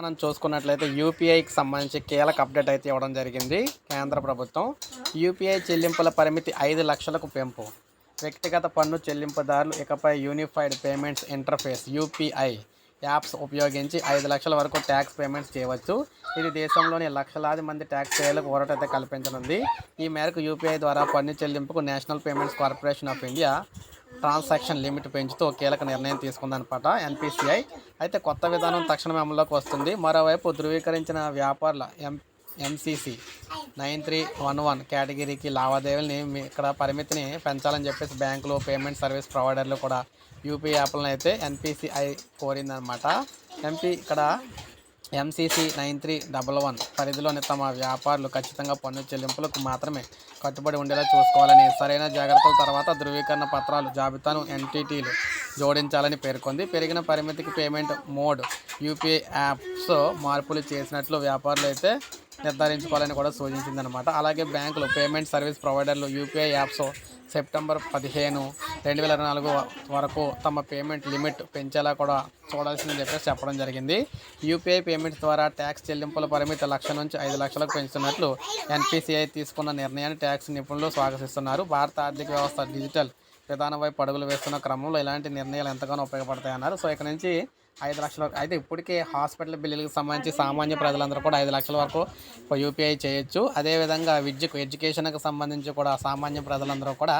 మనం చూసుకున్నట్లయితే యూపీఐకి సంబంధించి కీలక అప్డేట్ అయితే ఇవ్వడం జరిగింది కేంద్ర ప్రభుత్వం. యూపీఐ చెల్లింపుల పరిమితి ఐదు లక్షలకు పెంపు. వ్యక్తిగత పన్ను చెల్లింపుదారులు ఇకపై unified payments interface UPI apps ఉపయోగించి ఐదు లక్షల వరకు ట్యాక్స్ పేమెంట్స్ చేయవచ్చు. ఇది దేశంలోని లక్షలాది మంది ట్యాక్స్ పేయర్లకు ఊరటైతే కల్పించనుంది. ఈ మేరకు యూపీఐ ద్వారా పన్ను చెల్లింపుకు National Payments Corporation of India transaction limit పెంచుతూ కీలక నిర్ణయం తీసుకుందనమాట ఎన్పిసిఐ. అయితే కొత్త విధానం తక్షణమే అమల్లోకి వస్తుంది. మరోవైపు ధృవీకరించిన వ్యాపారుల M MCC nine three one one కేటగిరీకి లావాదేవీలని మీ- ఇక్కడ పరిమితిని పెంచాలని చెప్పేసి బ్యాంకులు పేమెంట్ సర్వీస్ ప్రొవైడర్లు కూడా యూపీ యాప్లను అయితే ఎన్పిసిఐ కోరిందనమాట. ఎంపీ ఇక్కడ MCC nine three double one పరిధిలోని తమ వ్యాపారులు ఖచ్చితంగా పన్ను చెల్లింపులకు మాత్రమే కట్టుబడి ఉండేలా చూసుకోవాలని సరైన జాగ్రత్తల తర్వాత ధృవీకరణ పత్రాలు జాబితాను ఎన్టీటీలు జోడించాలని పేర్కొంది. పెరిగిన పరిమితికి పేమెంట్ మోడ్ యూపీఐ యాప్స్ మార్పులు చేసినట్లు వ్యాపారులు అయితే నిర్ధారించుకోవాలని కూడా సూచించిందనమాట. అలాగే బ్యాంకులు పేమెంట్ సర్వీస్ ప్రొవైడర్లు యూపీఐ యాప్స్ సెప్టెంబర్ పదిహేను రెండు వేల ఇరవై నాలుగు వరకు తమ పేమెంట్ లిమిట్ పెంచేలా కూడా చూడాల్సిందని చెప్పేసి చెప్పడం జరిగింది. యూపీఐ పేమెంట్స్ ద్వారా ట్యాక్స్ చెల్లింపుల పరిమితి లక్ష నుంచి ఐదు లక్షలకు పెంచుతున్నట్లు ఎన్పిసిఐ తీసుకున్న నిర్ణయాన్ని ట్యాక్స్ నిపుణులు స్వాగతిస్తున్నారు. భారత ఆర్థిక వ్యవస్థ డిజిటల్ విధానం వైపు అడుగులు వేస్తున్న క్రమంలో ఇలాంటి నిర్ణయాలు ఎంతగానో ఉపయోగపడతాయన్నారు. సో ఇక నుంచి ఐదు లక్షల వరకు. అయితే ఇప్పటికే హాస్పిటల్ బిల్లులకు సంబంధించి సామాన్య ప్రజలందరూ కూడా ఐదు లక్షల వరకు యూపీఐ చేయొచ్చు. అదేవిధంగా విద్యకు ఎడ్యుకేషన్కి సంబంధించి కూడా సామాన్య ప్రజలందరూ కూడా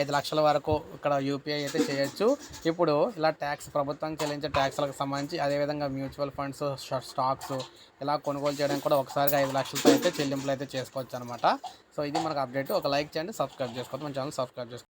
ఐదు లక్షల వరకు ఇక్కడ యూపీఐ అయితే చేయొచ్చు. ఇప్పుడు ఇలా ట్యాక్స్ ప్రభుత్వం చెల్లించే ట్యాక్స్లకు సంబంధించి అదేవిధంగా మ్యూచువల్ ఫండ్స్ స్టాక్స్ ఇలా కొనుగోలు చేయడానికి కూడా ఒకసారిగా ఐదు లక్షలతో అయితే చెల్లింపులు అయితే చేసుకోవచ్చు అనమాట సో ఇది మనకు అప్డేట్. ఒక లైక్ చేయండి సబ్స్క్రైబ్ చేసుకోవచ్చు మన ఛానల్ సబ్స్క్రైబ్ చేసుకోండి